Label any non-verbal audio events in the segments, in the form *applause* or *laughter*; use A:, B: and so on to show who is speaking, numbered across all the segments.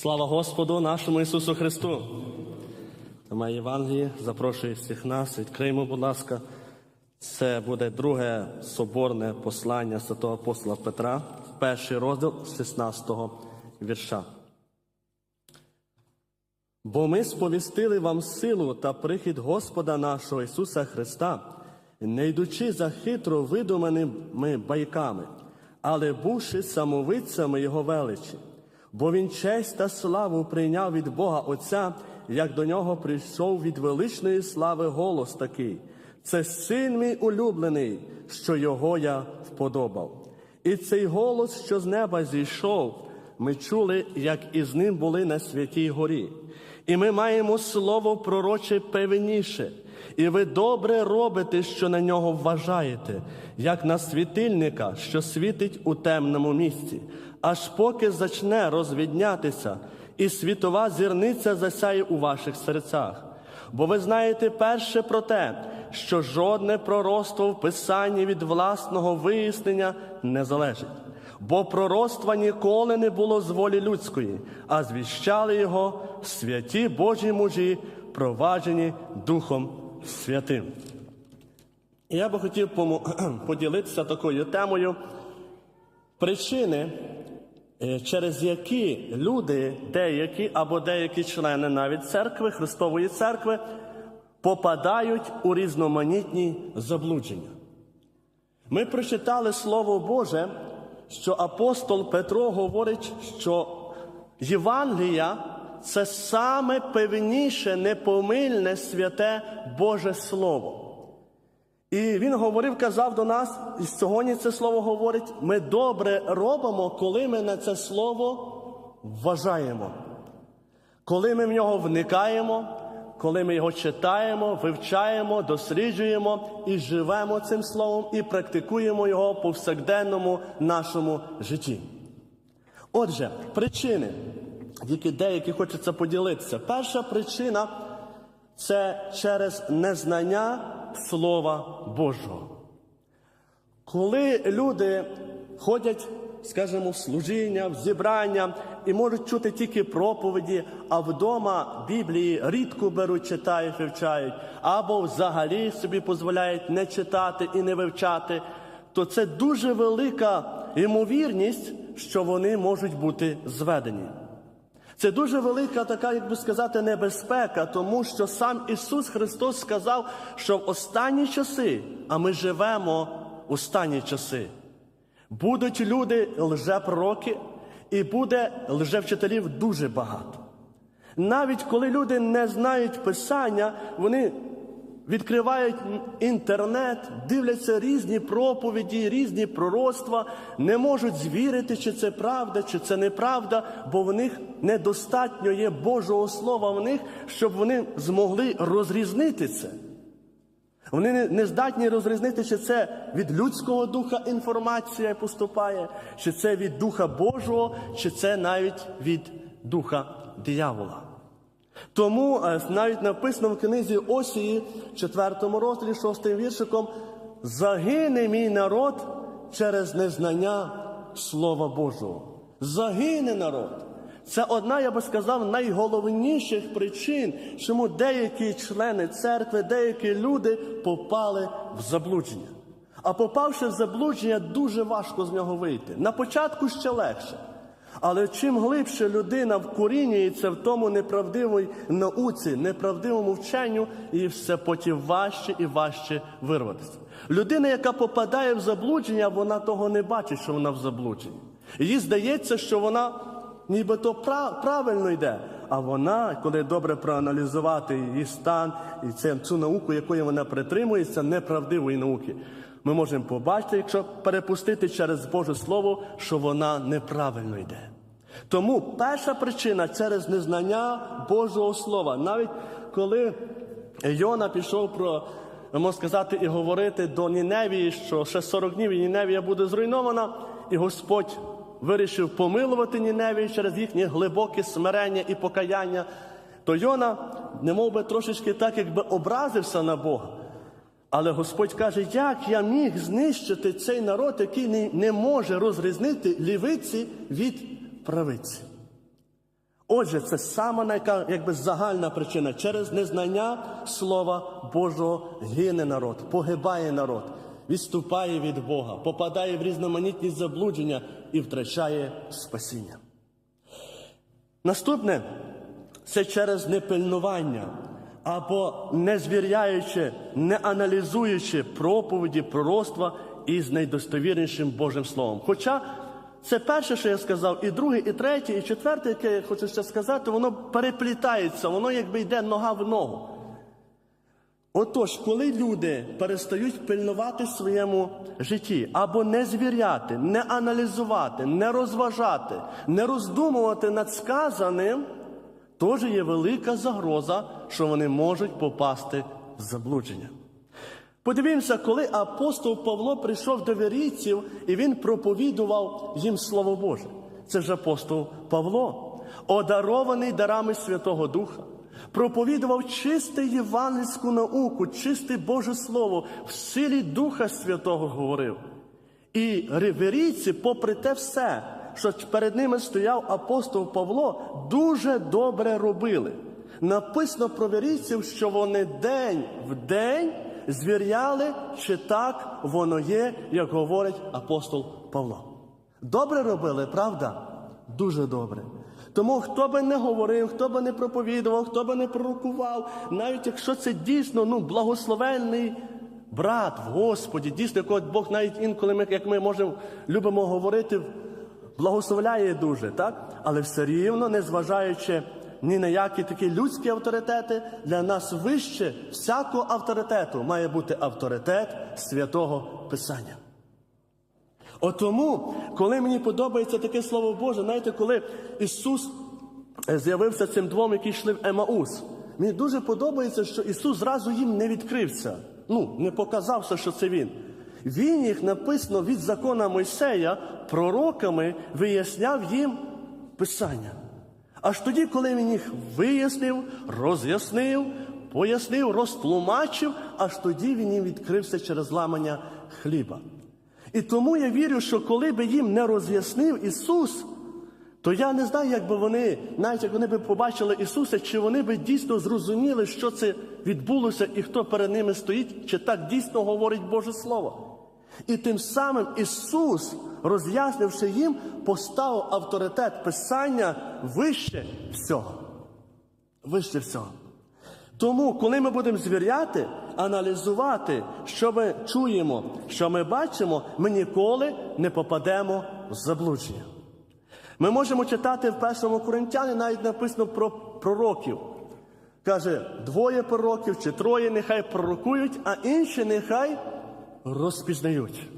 A: Слава Господу нашому Ісусу Христу! Тема Євангелії запрошую всіх нас. Відкриємо, будь ласка. Це буде друге соборне послання святого апостола Петра, перший розділ з 16 вірша. Бо ми сповістили вам силу та прихід Господа нашого Ісуса Христа, не йдучи за хитро видуманими байками, але бувши самовидцями Його величі. Бо Він честь та славу прийняв від Бога Отця, як до нього прийшов від величної слави голос такий. Це син мій улюблений, що його я вподобав. І цей голос, що з неба зійшов, ми чули, як із ним були на святій горі. І ми маємо слово пророче певніше, і ви добре робите, що на нього вважаєте, як на світильника, що світить у темному місці, аж поки зачне розвіднятися, і світова зірниця засяє у ваших серцях. Бо ви знаєте перше про те, що жодне пророцтво в Писанні від власного вияснення не залежить. Бо пророцтва ніколи не було з волі людської, а звіщали його святі Божі мужі, проваджені Духом Святим. Я би хотів *clears throat* поділитися такою темою причини, через які люди, деякі або деякі члени навіть церкви, Христової церкви, попадають у різноманітні заблудження. Ми прочитали Слово Боже, що апостол Петро говорить, що Євангелія це саме певніше, непомильне святе Боже Слово. І він говорив, казав до нас, і сьогодні це слово говорить: ми добре робимо, коли ми на це слово вважаємо, коли ми в нього вникаємо, коли ми його читаємо, вивчаємо, досліджуємо і живемо цим словом, і практикуємо його в повсякденному нашому житті. Отже, причини, які деякі хочеться поділитися. Перша причина це через незнання Слова Божого. Коли люди ходять, скажімо, в служіння, в зібрання і можуть чути тільки проповіді, а вдома Біблії рідко беруть, читають, вивчають, або взагалі собі дозволяють не читати і не вивчати, то це дуже велика ймовірність, що вони можуть бути зведені. Це дуже велика така, як би сказати, небезпека, тому що сам Ісус Христос сказав, що в останні часи, а ми живемо в останні часи, будуть люди лжепророки, і буде лжевчителів дуже багато. Навіть коли люди не знають Писання, вони відкривають інтернет, дивляться різні проповіді, різні пророцтва, не можуть звірити, чи це правда, чи це неправда, бо в них недостатньо є Божого Слова в них, щоб вони змогли розрізнити це. Вони не, здатні розрізнити, чи це від людського духа інформація поступає, чи це від Духа Божого, чи це навіть від Духа диявола. Тому е, навіть написано в книзі Осії, 4 розділі, 6 віршиком, загине мій народ через незнання Слова Божого. Загине народ. Це одна, я би сказав, найголовніших причин, чому деякі члени церкви, деякі люди попали в заблудження. А попавши в заблудження, дуже важко з нього вийти. На початку ще легше. Але чим глибше людина вкорінюється в тому неправдивій науці, неправдивому вченню, і все потім важче і важче вирватися. Людина, яка попадає в заблудження, вона того не бачить, що вона в заблудженні. Їй здається, що вона нібито правильно йде. А вона, коли добре проаналізувати її стан і цю науку, якої вона притримується, неправдивої науки, ми можемо побачити, якщо перепустити через Боже Слово, що вона неправильно йде. Тому перша причина через незнання Божого Слова. Навіть коли Йона пішов про, можна сказати, і говорити до Ніневії, що ще 40 днів і Ніневія буде зруйнована, і Господь вирішив помилувати Ніневію через їхнє глибоке смирення і покаяння, то Йона, немов би трошечки так, якби образився на Бога. Але Господь каже, як я міг знищити цей народ, який не, не може розрізнити лівиці від правиці. Отже, це сама найка, якби загальна причина. Через незнання Слова Божого гине народ, погибає народ, відступає від Бога, попадає в різноманітні заблудження і втрачає спасіння. Наступне це через непильнування або не звіряючи, не аналізуючи проповіді, пророцтва із найдостовірнішим Божим Словом. Хоча це перше, що я сказав, і друге, і третє, і четверте, яке я хочу ще сказати, воно переплітається, воно якби йде нога в ногу. Отож, коли люди перестають пильнувати в своєму житті або не звіряти, не аналізувати, не розважати, не роздумувати над сказаним, теж є велика загроза, що вони можуть попасти в заблудження. Подивімося, коли апостол Павло прийшов до вірійців і він проповідував їм Слово Боже. Це ж апостол Павло, одарований дарами Святого Духа, проповідував чисте євангельську науку, чисте Боже Слово, в силі Духа Святого говорив. І вірійці, попри те все, що перед ними стояв апостол Павло, дуже добре робили. Написано про вірійців, що вони день в день звіряли, чи так воно є, як говорить апостол Павло. Добре робили, правда? Дуже добре. Тому хто би не говорив, хто би не проповідував, хто би не пророкував, навіть якщо це дійсно ну, благословенний брат в Господі, дійсно, якого Бог навіть інколи, ми, як ми можемо любимо говорити, благословляє дуже, так? Але все рівно, незважаючи ні на які такі людські авторитети, для нас вище всякого авторитету має бути авторитет святого Писання. От тому, коли мені подобається таке слово Боже, знаєте, коли Ісус е, з'явився цим двом, які йшли в Емаус, мені дуже подобається, що Ісус зразу їм не відкрився, ну, не показався, що це Він. Він їх написано від закона Мойсея пророками виясняв їм Писання. Аж тоді, коли він їх вияснив, роз'яснив, пояснив, розтлумачив, аж тоді він їм відкрився через ламання хліба. І тому я вірю, що коли би їм не роз'яснив Ісус, то я не знаю, як би вони, навіть як вони би побачили Ісуса, чи вони би дійсно зрозуміли, що це відбулося і хто перед ними стоїть, чи так дійсно говорить Боже Слово. І тим самим Ісус, роз'яснивши їм, поставив авторитет Писання вище всього. Вище всього. Тому, коли ми будемо звіряти, аналізувати, що ми чуємо, що ми бачимо, ми ніколи не попадемо в заблудження. Ми можемо читати в першому Коринтяні, навіть написано про пророків. Каже, двоє пророків чи троє нехай пророкують, а інші нехай розпізнають.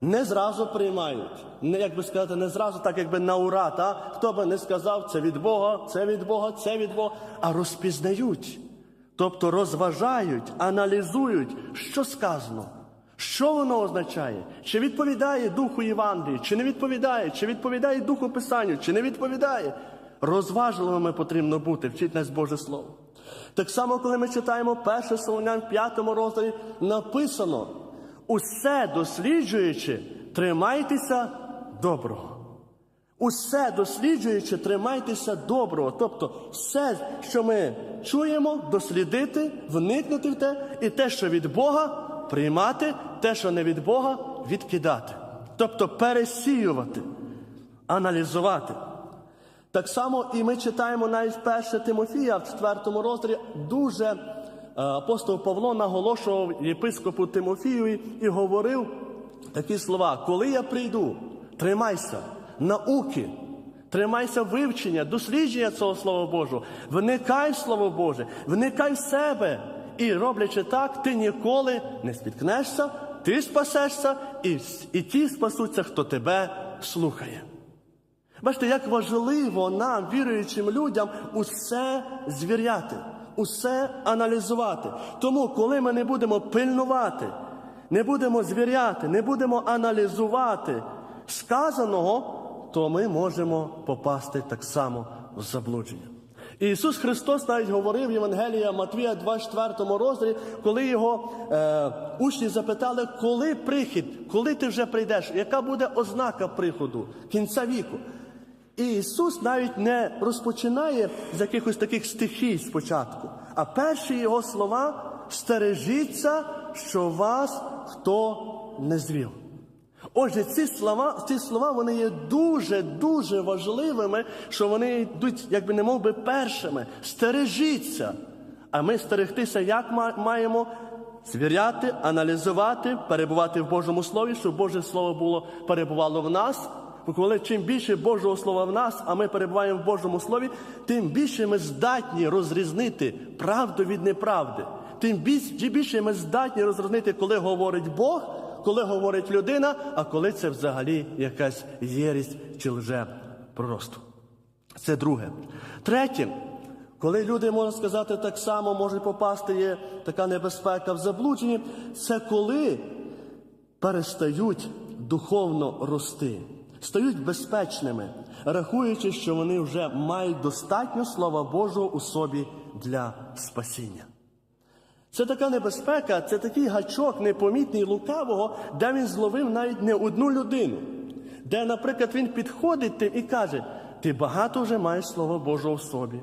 A: Не зразу приймають. Не, як би сказати, не зразу, так якби на ура, та? хто би не сказав, це від Бога, це від Бога, це від Бога, а розпізнають. Тобто розважають, аналізують, що сказано, що воно означає, чи відповідає Духу Євангелії, чи не відповідає, чи відповідає Духу Писанню, чи не відповідає. Розважливими потрібно бути, вчить нас Боже Слово. Так само, коли ми читаємо перше Солонян в п'ятому розділі, написано: усе досліджуючи, тримайтеся доброго. Усе досліджуючи, тримайтеся доброго. Тобто, все, що ми чуємо, дослідити, вникнути в те, і те, що від Бога, приймати, те, що не від Бога, відкидати. Тобто пересіювати, аналізувати. Так само і ми читаємо навіть перше Тимофія в четвертому розділі дуже апостол Павло наголошував єпископу Тимофію і говорив такі слова: коли я прийду, тримайся науки, тримайся вивчення, дослідження цього Слова Божого, вникай в Слово Боже, вникай в себе. І роблячи так, ти ніколи не спіткнешся, ти спасешся, і, і ті спасуться, хто тебе слухає. Бачите, як важливо нам, віруючим людям, усе звіряти, усе аналізувати. Тому, коли ми не будемо пильнувати, не будемо звіряти, не будемо аналізувати сказаного, то ми можемо попасти так само в заблудження. Ісус Христос навіть говорив Євангелія Матвія 24 розділі, коли його е, учні запитали, коли прихід, коли ти вже прийдеш, яка буде ознака приходу, кінця віку. І Ісус навіть не розпочинає з якихось таких стихій спочатку, а перші його слова стережіться, що вас хто не звів. Отже, ці слова, ці слова вони є дуже дуже важливими, що вони йдуть, якби не мов би, першими. Стережіться. А ми стерегтися як маємо? Звіряти, аналізувати, перебувати в Божому Слові, щоб Боже Слово було перебувало в нас. Бо коли чим більше Божого Слова в нас, а ми перебуваємо в Божому Слові, тим більше ми здатні розрізнити правду від неправди. Тим більше, ми здатні розрізнити, коли говорить Бог, коли говорить людина, а коли це взагалі якась єрість чи лже пророцтво. Це друге. Третє, коли люди, можна сказати, так само можуть попасти, є така небезпека в заблудженні, це коли перестають духовно рости, стають безпечними, рахуючи, що вони вже мають достатньо Слова Божого у собі для спасіння. Це така небезпека, це такий гачок непомітний лукавого, де він зловив навіть не одну людину. Де, наприклад, він підходить тим і каже: ти багато вже маєш Слова Божого в собі,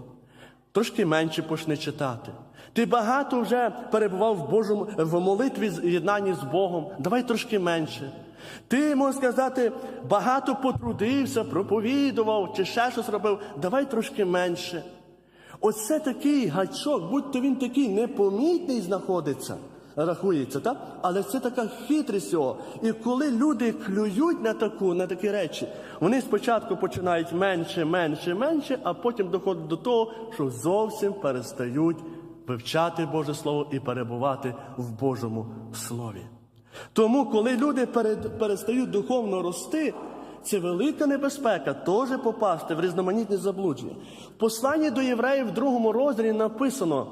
A: трошки менше почни читати. Ти багато вже перебував в Божому в молитві з- єднанні з Богом. Давай трошки менше. Ти, можна сказати, багато потрудився, проповідував чи ще щось робив. Давай трошки менше. Оце такий гачок, будь-то він такий непомітний знаходиться, рахується, так? Але це така хитрість його. І коли люди клюють на таку, на такі речі, вони спочатку починають менше, менше, менше, а потім доходять до того, що зовсім перестають вивчати Боже Слово і перебувати в Божому Слові. Тому, коли люди перестають духовно рости, це велика небезпека теж попасти в різноманітні заблудження. В посланні до євреїв в другому розділі написано,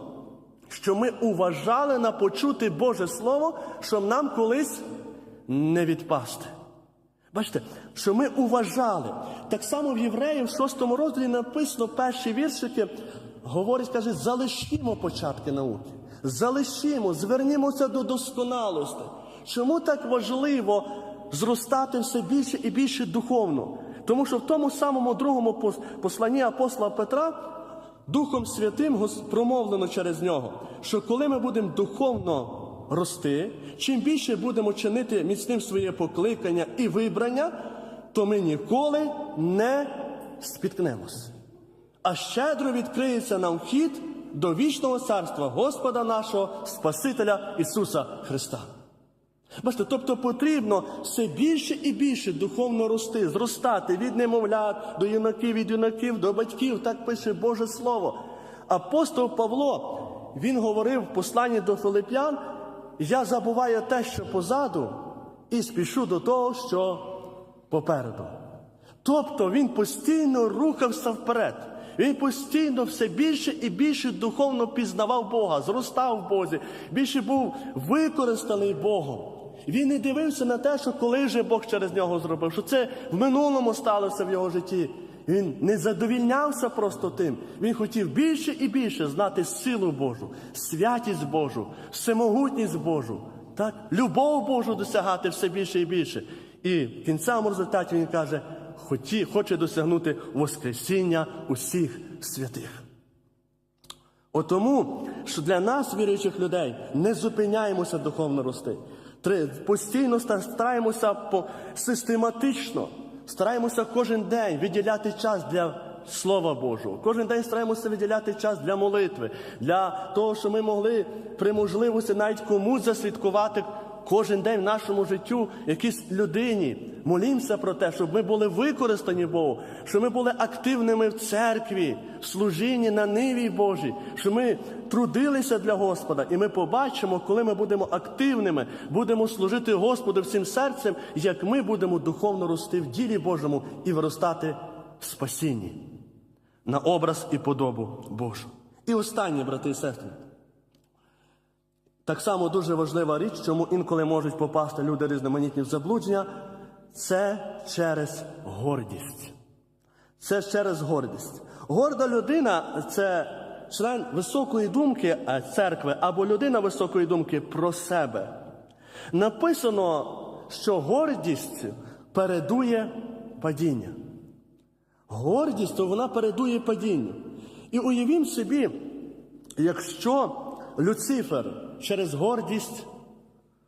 A: що ми уважали на почути Боже Слово, щоб нам колись не відпасти. Бачите, що ми уважали. Так само в євреїв в шостому розділі написано перші віршики, говорить, каже, залишімо початки науки. Залишімо, звернімося до досконалості. Чому так важливо зростати все більше і більше духовно? Тому що в тому самому другому посланні апостола Петра Духом Святим промовлено через нього, що коли ми будемо духовно рости, чим більше будемо чинити міцним своє покликання і вибрання, то ми ніколи не спіткнемось. А щедро відкриється нам вхід до вічного царства Господа нашого Спасителя Ісуса Христа. Бачите, тобто потрібно все більше і більше духовно рости, зростати від немовлят до юнаків, від юнаків до батьків, так пише Боже Слово. Апостол Павло, він говорив в посланні до Филип'ян, я забуваю те, що позаду, і спішу до того, що попереду. Тобто він постійно рухався вперед. Він постійно все більше і більше духовно пізнавав Бога, зростав в Бозі, більше був використаний Богом. Він не дивився на те, що коли же Бог через нього зробив, що це в минулому сталося в його житті. Він не задовільнявся просто тим. Він хотів більше і більше знати силу Божу, святість Божу, всемогутність Божу, так? любов Божу досягати все більше і більше. І в кінцевому результаті він каже, хоті, хоче досягнути Воскресіння усіх святих. Отому, що для нас, віруючих людей, не зупиняємося духовно рости. Три- Постійно стараємося систематично, стараємося кожен день виділяти час для Слова Божого. Кожен день стараємося виділяти час для молитви, для того, щоб ми могли при можливості навіть комусь заслідкувати кожен день в нашому життю якійсь людині. Молімося про те, щоб ми були використані Богу, щоб ми були активними в церкві, в служінні на ниві Божій, щоб ми трудилися для Господа, і ми побачимо, коли ми будемо активними, будемо служити Господу всім серцем, як ми будемо духовно рости в ділі Божому і виростати в спасінні на образ і подобу Божу. І останнє, брати і сестри. Так само дуже важлива річ, чому інколи можуть попасти люди різноманітні в заблудження, це через гордість. Це через гордість. Горда людина це член високої думки е, церкви або людина високої думки про себе. Написано, що гордість передує падіння. Гордість, то вона передує падінню. І уявім собі, якщо Люцифер через гордість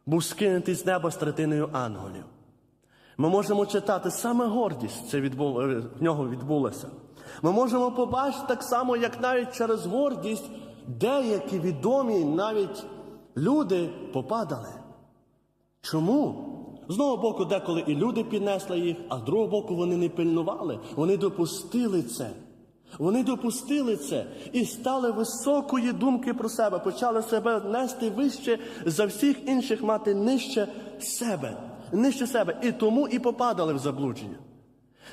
A: був скинутий з неба з третиною ангелів. Ми можемо читати саме гордість, це відбу... е, в нього відбулося. Ми можемо побачити так само, як навіть через гордість деякі відомі навіть люди попадали. Чому? З одного боку, деколи і люди піднесли їх, а з другого боку вони не пильнували. Вони допустили це. Вони допустили це і стали високої думки про себе, почали себе нести вище за всіх інших, мати нижче себе, нижче себе. І тому і попадали в заблудження.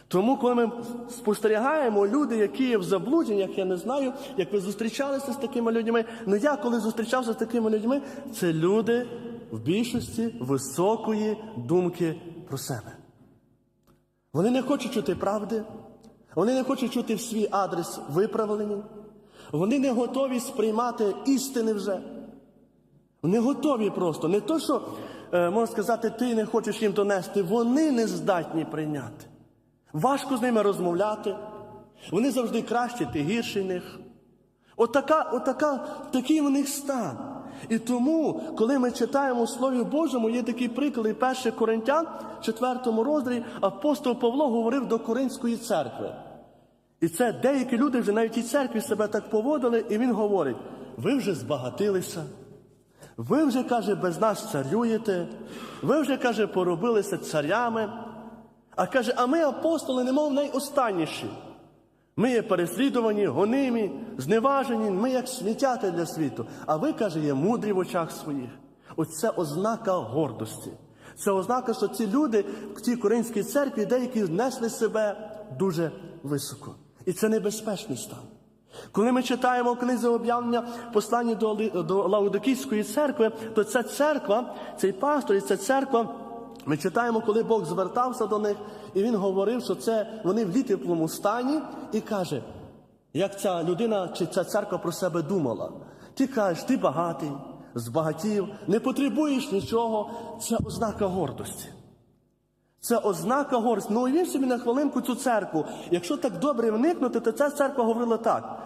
A: Тому, коли ми спостерігаємо люди, які є в заблудженнях, я не знаю, як ви зустрічалися з такими людьми. Ну я коли зустрічався з такими людьми, це люди в більшості високої думки про себе. Вони не хочуть чути правди, вони не хочуть чути в свій адрес виправлення, вони не готові сприймати істини вже. Не готові просто. Не то, що, е, можна сказати, ти не хочеш їм донести, вони не здатні прийняти. Важко з ними розмовляти. Вони завжди кращі, ти гірший них. Отака, отака, такий у них стан. І тому, коли ми читаємо Слові Божому, є такий приклад, і 1 Коринтян, 4 розділі, апостол Павло говорив до Коринської церкви. І це деякі люди вже навіть і церкві себе так поводили, і він говорить: ви вже збагатилися, ви вже, каже, без нас царюєте, ви вже, каже, поробилися царями. А каже, а ми, апостоли, немов найостанніші. Ми є переслідувані, гонимі, зневажені, ми як сміттяти для світу. А ви, каже, є мудрі в очах своїх. Оце ознака гордості. Це ознака, що ці люди в цій Коринській церкві деякі несли себе дуже високо. І це небезпечний стан. Коли ми читаємо книзі об'явлення послання до, Лаудикійської церкви, то ця церква, цей пастор і ця церква, ми читаємо, коли Бог звертався до них, і він говорив, що це вони в літеплому стані, і каже, як ця людина чи ця церква про себе думала. Ти кажеш, ти багатий, збагатів, не потребуєш нічого. Це ознака гордості. Це ознака гордості. Ну уявіть собі на хвилинку цю церкву. Якщо так добре вникнути, то ця церква говорила так.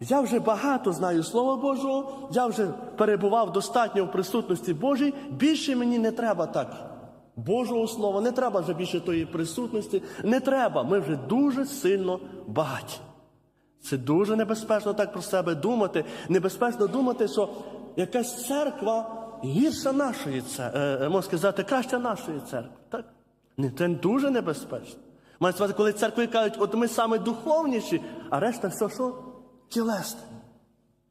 A: Я вже багато знаю Слова Божого, я вже перебував достатньо в присутності Божій, більше мені не треба так. Божого Слова, не треба вже більше тої присутності. Не треба. Ми вже дуже сильно багаті. Це дуже небезпечно так про себе думати. Небезпечно думати, що якась церква гірша нашої церкви, можна сказати, краща нашої церкви. Так? Це дуже небезпечно. Мається сказати, коли церкви кажуть, от ми саме духовніші, а решта все що? Тілесне.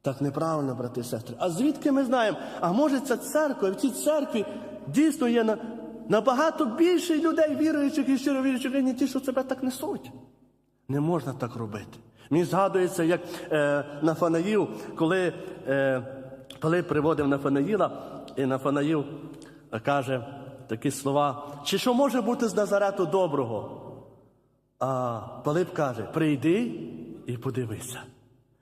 A: Так неправильно, брати і сестри. А звідки ми знаємо? А може ця церква, в цій церкві дійсно є на, набагато більше людей, віруючих і щиро віруючих, ніж ті, що себе так несуть. Не можна так робити. Мені згадується, як е, Нафанаїл, коли е, Пилип приводив Нафанаїла, і Нафанаїл е, каже такі слова: чи що може бути з Назарету доброго? А Пилип каже: прийди і подивися.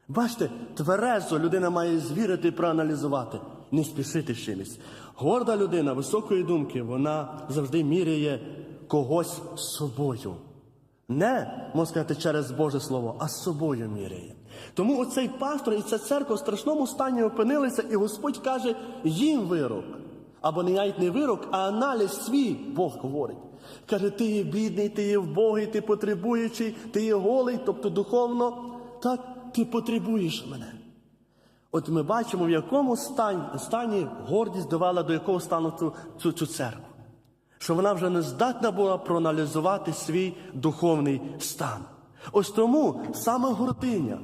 A: Бачите, тверезо людина має звірити і проаналізувати, не спішити чимось. Горда людина високої думки, вона завжди міряє когось з собою. Не, можна сказати, через Боже Слово, а з собою міряє. Тому оцей пастор і ця церква в страшному стані опинилися, і Господь каже їм вирок. Або не навіть не вирок, а аналіз свій Бог говорить. Каже, ти є бідний, ти є вбогий, ти потребуючий, ти є голий, тобто духовно, так, ти потребуєш мене. От ми бачимо, в якому стані, стані гордість довела до якого стану цю, цю, цю церкву. Що вона вже не здатна була проаналізувати свій духовний стан. Ось тому саме гординя,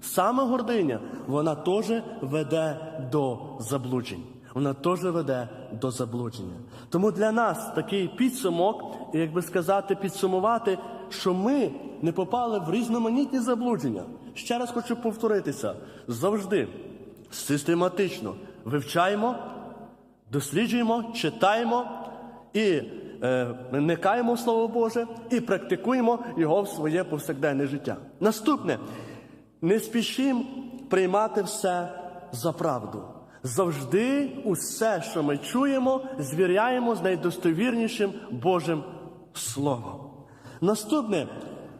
A: саме гординя, вона теж веде до заблуджень. Вона теж веде до заблудження. Тому для нас такий підсумок, як би сказати, підсумувати, що ми не попали в різноманітні заблудження. Ще раз хочу повторитися: завжди систематично вивчаємо, досліджуємо, читаємо і е, вникаємо Слово Боже і практикуємо його в своє повсякденне життя. Наступне, не спішимо приймати все за правду. Завжди усе, що ми чуємо, звіряємо з найдостовірнішим Божим Словом. Наступне,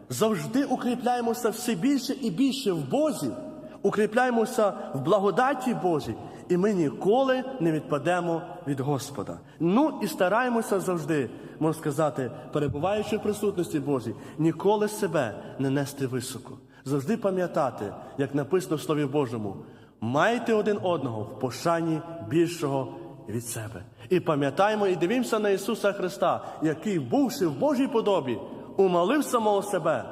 A: завжди укріпляємося все більше і більше в Бозі, укріпляємося в благодаті Божій, і ми ніколи не відпадемо від Господа. Ну і стараємося завжди, можна сказати, перебуваючи в присутності Божій, ніколи себе не нести високо. Завжди пам'ятати, як написано в Слові Божому, майте один одного в пошані більшого від себе. І пам'ятаємо і дивімося на Ісуса Христа, який, бувши в Божій подобі, умалив самого себе.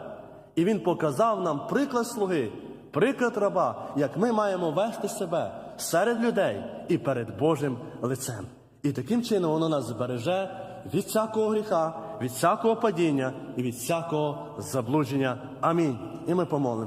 A: І Він показав нам приклад слуги, приклад раба, як ми маємо вести себе серед людей і перед Божим лицем. І таким чином воно нас збереже від всякого гріха, від всякого падіння і від всякого заблудження. Амінь. І ми помолимося.